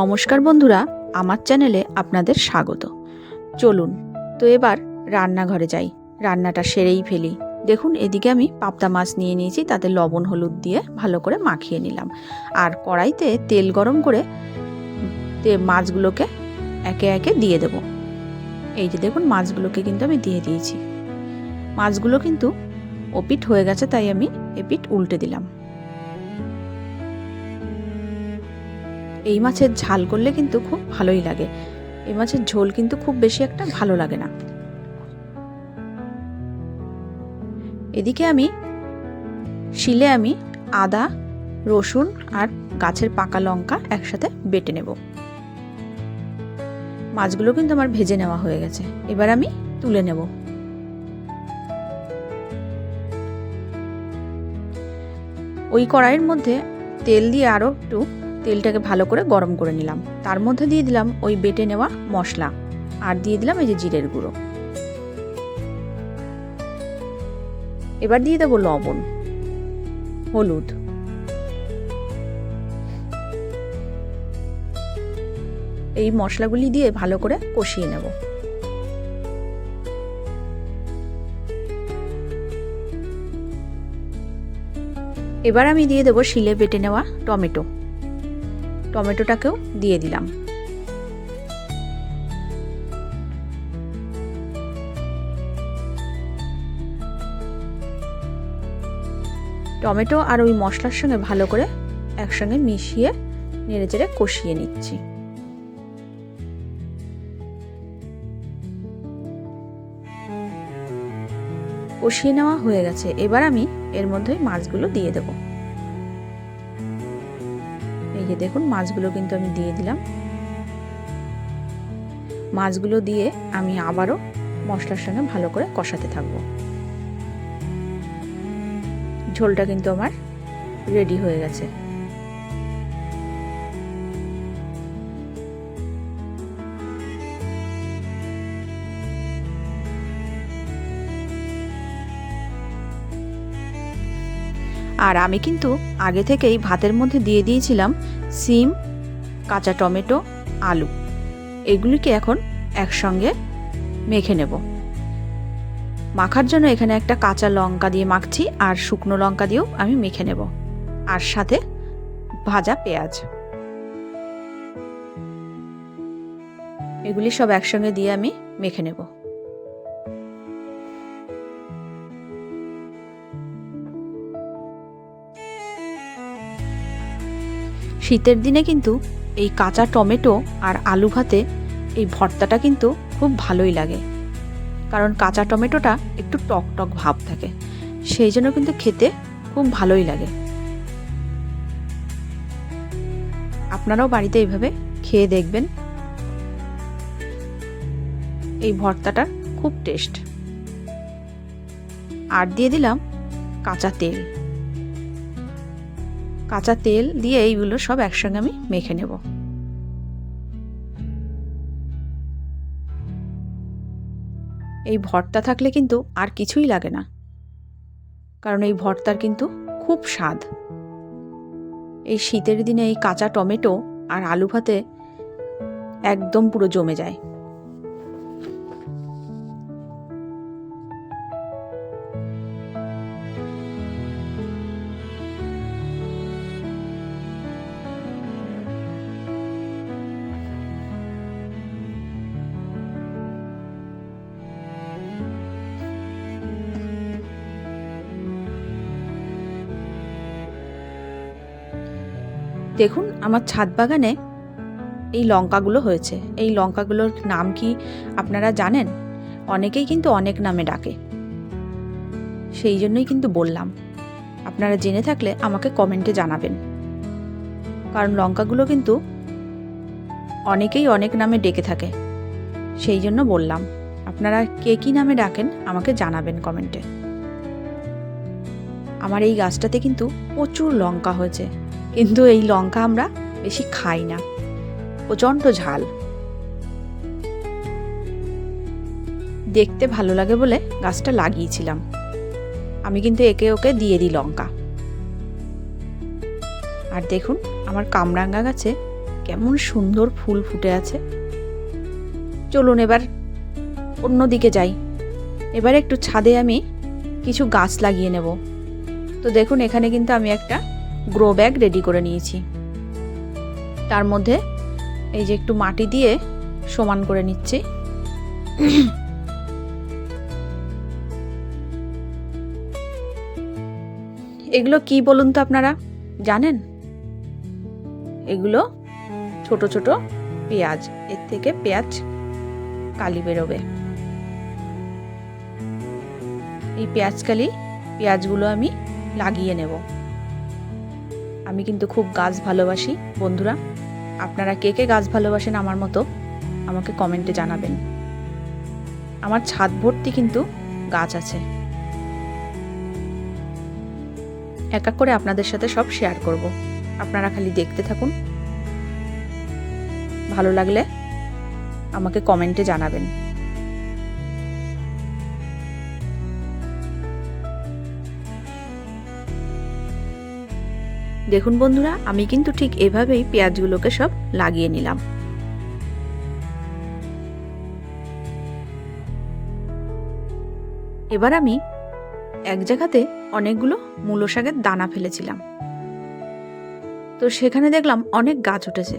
নমস্কার বন্ধুরা, আমার চ্যানেলে আপনাদের স্বাগত। চলুন, তো এবার রান্নাঘরে যাই। রান্নাটা সেরেই ফেলি। দেখুন, এদিকে আমি পাবদা মাছ নিয়ে নিয়েছি, তাতে লবণ, হলুদ দিয়ে ভালো করে মাখিয়ে নিলাম। আর কড়াইতে তেল গরম করে মাছগুলোকে একে একে দিয়ে দেব। এই যে দেখুন, মাছগুলোকে কিন্তু আমি দিয়ে দিয়েছি। মাছগুলো কিন্তু ওপিট হয়ে গেছে, তাই আমি এপিট উল্টে দিলাম। এই মাছের ঝাল করলে কিন্তু খুব ভালোই লাগে। এই মাছের ঝোল কিন্তু খুব বেশি একটা ভালো লাগে না। এদিকে আমি, শিলে আমি আদা, রসুন আর গাছের পাকা লঙ্কা একসাথে বেটে নেব। মাছগুলো কিন্তু আমার ভেজে নেওয়া হয়ে গেছে। এবার আমি তুলে নেব। ওই কড়াইয়ের মধ্যে তেল দিয়ে আরও একটু তেলটাকে ভালো করে গরম করে নিলাম। তার মধ্যে দিয়ে দিলাম ওই বেটে নেওয়া মশলা। আর দিয়ে দিলাম এই যে জিরের গুঁড়ো। এবার দিয়ে দেবো লবণ। হলুদ। এই মশলাগুলি দিয়ে ভালো করে কষিয়ে নেব। এবার আমি দিয়ে দেবো শিলে বেটে নেওয়া টমেটো। টমেটোটাকেও দিয়ে দিলাম। টমেটো আর ওই মশলার সঙ্গে ভালো করে একসঙ্গে মিশিয়ে নেড়ে চেড়ে কষিয়ে নিচ্ছি। কষিয়ে নেওয়া হয়ে গেছে। এবার আমি এর মধ্যে মাছগুলো দিয়ে দেব। এই দেখুন, মাছগুলো কিন্তু আমি দিয়ে দিলাম। মাছগুলো দিয়ে আমি আবারও মশলার সঙ্গে ভালো করে কষাতে থাকব। ঝোলটা কিন্তু আমার রেডি হয়ে গেছে। আর আমি কিন্তু আগে থেকেই ভাতের মধ্যে দিয়ে দিয়েছিলাম সিম, কাঁচা টমেটো, আলু। এগুলিকে এখন একসঙ্গে মেখে নেব। মাখার জন্য এখানে একটা কাঁচা লঙ্কা দিয়ে মাখছি আর শুকনো লঙ্কা দিয়েও আমি মেখে নেব। আর সাথে ভাজা পেঁয়াজ। এগুলি সব একসঙ্গে দিয়ে আমি মেখে নেব। শীতের দিনে কিন্তু এই কাঁচা টমেটো আর আলু ভাতে এই ভর্তাটা কিন্তু খুব ভালোই লাগে। কারণ কাঁচা টমেটোটা একটু টক টক ভাব থাকে, সেই জন্য কিন্তু খেতে খুব ভালোই লাগে। আপনারাও বাড়িতে এইভাবে খেয়ে দেখবেন। এই ভর্তাটার খুব টেস্ট। আর দিয়ে দিলাম কাঁচা তেল। কাঁচা তেল দিয়ে এইগুলো সব একসঙ্গে আমি মেখে নেব। এই ভর্তা থাকলে কিন্তু আর কিছুই লাগে না। কারণ এই ভর্তার কিন্তু খুব স্বাদ। এই শীতের দিনে এই কাঁচা টমেটো আর আলু ভাতে একদম পুরো জমে যায়। দেখুন, আমার ছাদ বাগানে এই লঙ্কাগুলো হয়েছে। এই লঙ্কাগুলোর নাম কি আপনারা জানেন? অনেকেই কিন্তু অনেক নামে ডাকে। সেই জন্যই কিন্তু বললাম, আপনারা জেনে থাকলে আমাকে কমেন্টে জানাবেন। কারণ লঙ্কাগুলো কিন্তু অনেকেই অনেক নামে ডেকে থাকে। সেই জন্য বললাম, আপনারা কে কী নামে ডাকেন আমাকে জানাবেন কমেন্টে। আমার এই গাছটাতে কিন্তু প্রচুর লঙ্কা হয়েছে। কিন্তু এই লঙ্কা আমরা বেশি খাই না। প্রচণ্ড ঝাল। দেখতে ভালো লাগে বলে গাছটা লাগিয়েছিলাম। আমি কিন্তু একে ওকে দিয়ে দিই লঙ্কা। আর দেখুন, আমার কামরাঙ্গা গাছে কেমন সুন্দর ফুল ফুটে আছে। চলুন এবার অন্যদিকে যাই। এবার একটু ছাদে আমি কিছু গাছ লাগিয়ে নেব। তো দেখুন, এখানে কিন্তু আমি একটা গ্রো ব্যাগ রেডি করে নিয়েছি। তার মধ্যে এই যে একটু মাটি দিয়ে সমান করে নিচ্ছি। এগুলো কি বলুন তো আপনারা? জানেন? এগুলো ছোট ছোট পেঁয়াজ, এর থেকে পেঁয়াজ কালি বেরোবে। এই পেঁয়াজ কালি পেঁয়াজগুলো আমি লাগিয়ে নেব। আমি কিন্তু খুব গাছ ভালোবাসি, বন্ধুরা। আপনারা কে কে গাছ ভালোবাসেন আমার মতো আমাকে কমেন্টে জানাবেন। আমার ছাদ ভর্তি কিন্তু গাছ আছে। এক এক করে আপনাদের সাথে সব শেয়ার করব। আপনারা খালি দেখতে থাকুন। ভালো লাগলে আমাকে কমেন্টে জানাবেন। দেখুন বন্ধুরা, আমি কিন্তু ঠিক এভাবেই পেঁয়াজগুলোকে সব লাগিয়ে নিলাম। এবার আমি এক জায়গাতে অনেকগুলো মূলো শাকের দানা ফেলেছিলাম। তো সেখানে দেখলাম অনেক গাছ উঠেছে।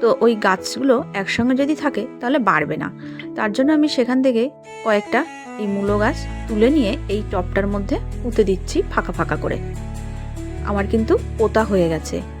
তো ওই গাছগুলো একসঙ্গে যদি থাকে, তাহলে বাড়বে না। তার জন্য আমি সেখান থেকে কয়েকটা এই মূলো গাছ তুলে নিয়ে এই টপটার মধ্যে পুঁতে দিচ্ছি ফাঁকা ফাঁকা করে। আমার কিন্তু পোতা হয়ে গেছে।